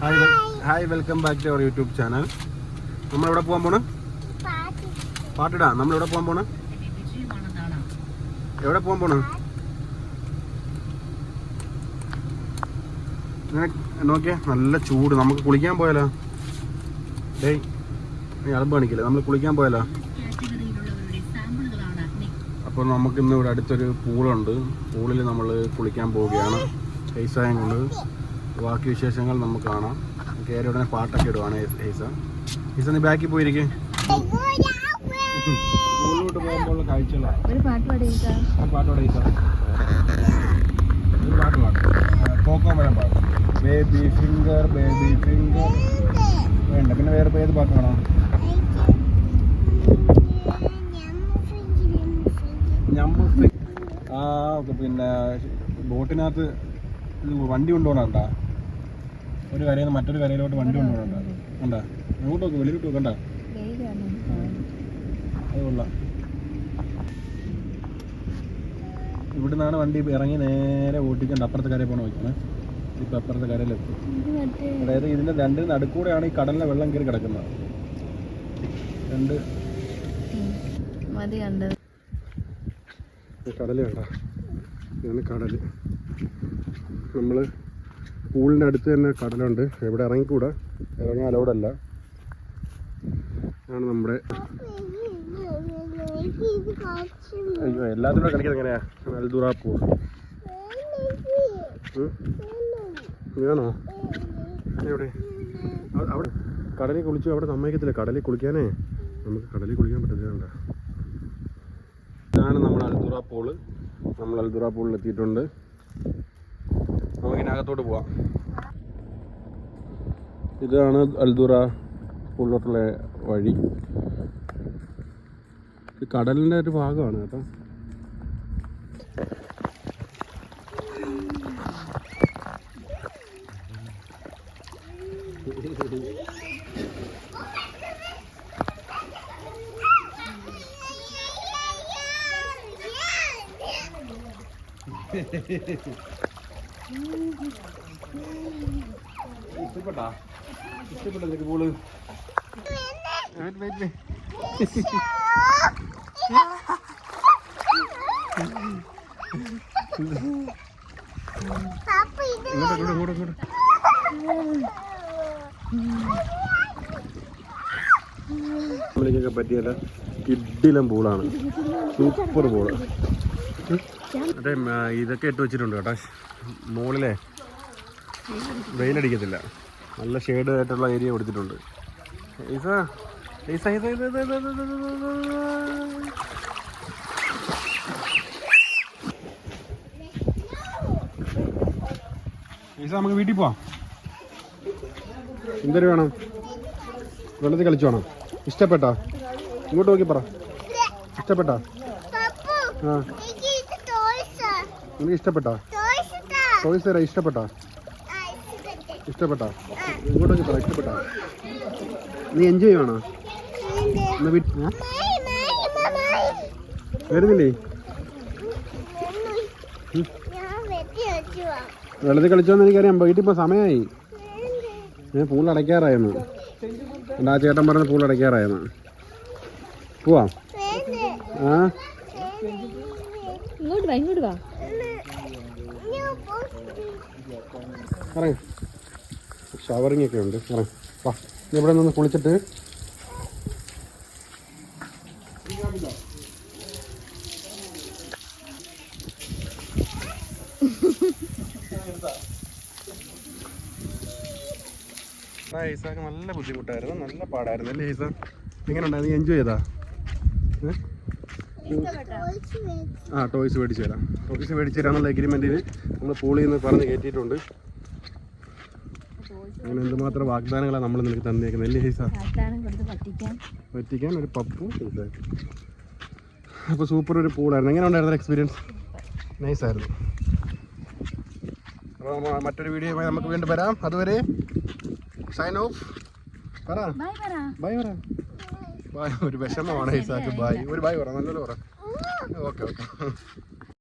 Hi hi welcome back to our YouTube channel നമ്മൾ എവിടെ പോകാൻ പോണ്? പാട്ടിടാ. നമ്മൾ എവിടെ പോകാൻ പോണ്? എവിടെ പോകാൻ പോണ്? നോക്കിയേ നല്ല ചൂട്. നമുക്ക് കുളിക്കാൻ പോയാലോ? ഡേ നീ അളമ്പ് കാണിക്കില്ല? നമ്മൾ കുളിക്കാൻ പോയാലോ? അപ്പോൾ നമുക്ക് ഇന്ന് ഇവിടെ അടുത്തൊരു പൂളുണ്ട്. പൂളിൽ നമ്മൾ കുളിക്കാൻ പോവുകയാണ്. പൈസ കൊണ്ട് ബാക്കി വിശേഷങ്ങൾ നമുക്ക് കാണാം. കയറി ഉടനെ പാട്ടൊക്കെ ഇടുവാണ് ഹൈസ. ഹൈസ നീ ബാക്കിൽ പോയിരിക്കേ. പൂളിലോട്ട് പോകുമ്പോൾ കാഴ്ചകളാണ് ഒരു പാട്ട് ഒരു പാട്ട് പാടി ഒരു പാട്ട് പാടും. പോക്കോ വരാൻ പാടും. ബേബി ഫിംഗർ ബേബി ഫിംഗർ വേണ്ട പിന്നെ വേറെ ഏത് പാട്ട് വേണം? പിന്നെ ബോട്ടിനകത്ത് വണ്ടി കൊണ്ടുപോകണണ്ട ഒരു കരയിൽ നിന്ന് മറ്റൊരു കരയിലോട്ട് വണ്ടി കൊണ്ടുപോകണ്ട. കണ്ട? അങ്ങോട്ട് നോക്ക് വെളിയിലോട്ട് നോക്കണ്ട അത് കൊള്ളാം. ഇവിടുന്നാണ് വണ്ടി ഇറങ്ങി നേരെ ഓട്ടിക്കണ്ട അപ്പുറത്തെ കരയിൽ പോകണം വയ്ക്കണേ ഇപ്പം അപ്പുറത്തെ കരയിലെത്തും. എത്തും അതായത് ഇതിന്റെ രണ്ട് നടുക്കൂടെയാണ് ഈ കടലിലെ വെള്ളം കയറി കിടക്കുന്നത്. രണ്ട് കടൽ മതി കണ്ടത്. കടൽ വേണ്ട ഇതാണ് കടൽ നമ്മൾ പൂളിന്റെ അടുത്ത് തന്നെ കടലുണ്ട്. എവിടെ ഇറങ്ങിക്കൂടാ? ഇറങ്ങാൻ അല്ല ആണ് നമ്മുടെ അയ്യോ എല്ലാത്തിനും കളിക്കുന്നത് എങ്ങനെയാ? നല്ല പൂൾ? വേണോ എവിടെ? അവിടെ. കടലിൽ കുളിച്ചു അവിടെ സമ്മതിക്കത്തില്ല. കടലിൽ കുളിക്കാനേ. നമുക്ക് കടലിൽ കുളിക്കാൻ പറ്റത്തില്ല? ഇതാണ് നമ്മൾ അൽദുറ പൂൾ. നമ്മൾ അൽദുറ പൂളിൽ എത്തിയിട്ടുണ്ട്. നമുക്കിനകത്തോട്ട് പോവാം. ഇതാണ് അൽദുറ പൂളിലോട്ടുള്ള വഴി. ഇത് കടലിന്റെ ഒരു ഭാഗമാണ് കേട്ടോ. ഇഷ്ടപ്പെട്ടാ ഇഷ്ടപ്പെട്ടാ? ഇഷ്ടപ്പെട്ടല്ലേ പൂൾ കൂടെ കൂടെ ഫാമിലിക്കൊക്കെ പൂളാണ് സൂപ്പർ പൂൾ അതെ ഇതൊക്കെ ഇട്ട് വെച്ചിട്ടുണ്ട് കേട്ടോ. മുകളിലെ വെയിലടിക്കത്തില്ല നല്ല ഷെയ്ഡ് ആയിട്ടുള്ള ഏരിയ കൊടുത്തിട്ടുണ്ട്. നമുക്ക് വീട്ടിൽ പോവാം. എന്തൊരു വേണം? വെള്ളത്തിൽ കളിച്ചു വേണം ഇഷ്ടപ്പെട്ടാ? ഇങ്ങോട്ട് നോക്കി പറ. ഇഷ്ടപ്പെട്ടാ? ആ. നിനക്ക് ഇഷ്ടപ്പെട്ടാ? ടോയ്സ് തരാം ഇഷ്ടപ്പെട്ടാ? ഇഷ്ടപ്പെട്ടോ. ഇങ്ങോട്ട് നോക്കി പറ ഇഷ്ടപ്പെട്ടോ? നീ എൻജോയ് ചെയ്യണോ? വരുന്നില്ലേ. വെള്ളത്തിൽ കളിച്ചോന്ന് എനിക്കറിയാം വീട്ടിൽ ഇപ്പോൾ സമയമായി. ഞാൻ എന്റെ എന്റെ ആ ചേട്ടൻ പറഞ്ഞ പൂൾ അടയ്ക്കാറായെന്ന് പോവാം. ആ? ഇങ്ങോട്ട് വാ ഇങ്ങോട്ട് വാ. ഇറങ്ങി. ഒക്കെ ഉണ്ട്. വാ ഇവിടെ നിന്ന് കുളിച്ചിട്ട്. നല്ല ബുദ്ധിമുട്ടായിരുന്നു. നല്ല പാടായിരുന്നു. അല്ലേ ഈസ? എങ്ങനെ ഉണ്ടായിരുന്നു എൻജോയ് ചെയ്താ? ആ ടോയ്സ് മേടിച്ചു തരാം. ടോയ്സ് മേടിച്ചു തരാമെന്നുള്ള എഗ്രിമെന്റിൽ നമ്മൾ പോളി എന്ന് പറഞ്ഞ് കയറ്റിയിട്ടുണ്ട് അങ്ങനെ എന്തുമാത്രം വാഗ്ദാനങ്ങളാണ് നമ്മൾ നിനക്ക് തന്നേക്കുന്നത് അല്ലേ ഹൈസ? പറ്റിക്കാൻ. ഒരു പപ്പും അപ്പൊ അപ്പോൾ സൂപ്പർ ഒരു പൂളായിരുന്നു എങ്ങനെ ഉണ്ടായിരുന്നു എക്സ്പീരിയൻസ് നൈസായിരുന്നു അപ്പോൾ മറ്റൊരു വീഡിയോയുമായി നമുക്ക് വീണ്ടും വരാം. അതുവരെ സൈൻ ഓഫ് പറ. ബൈ പറ. ഒരു വിഷമമാണ് ഇസാക്ക് ബായ്. ഒരു ബായ് പറ നല്ലൊരു പറ. Okay okay.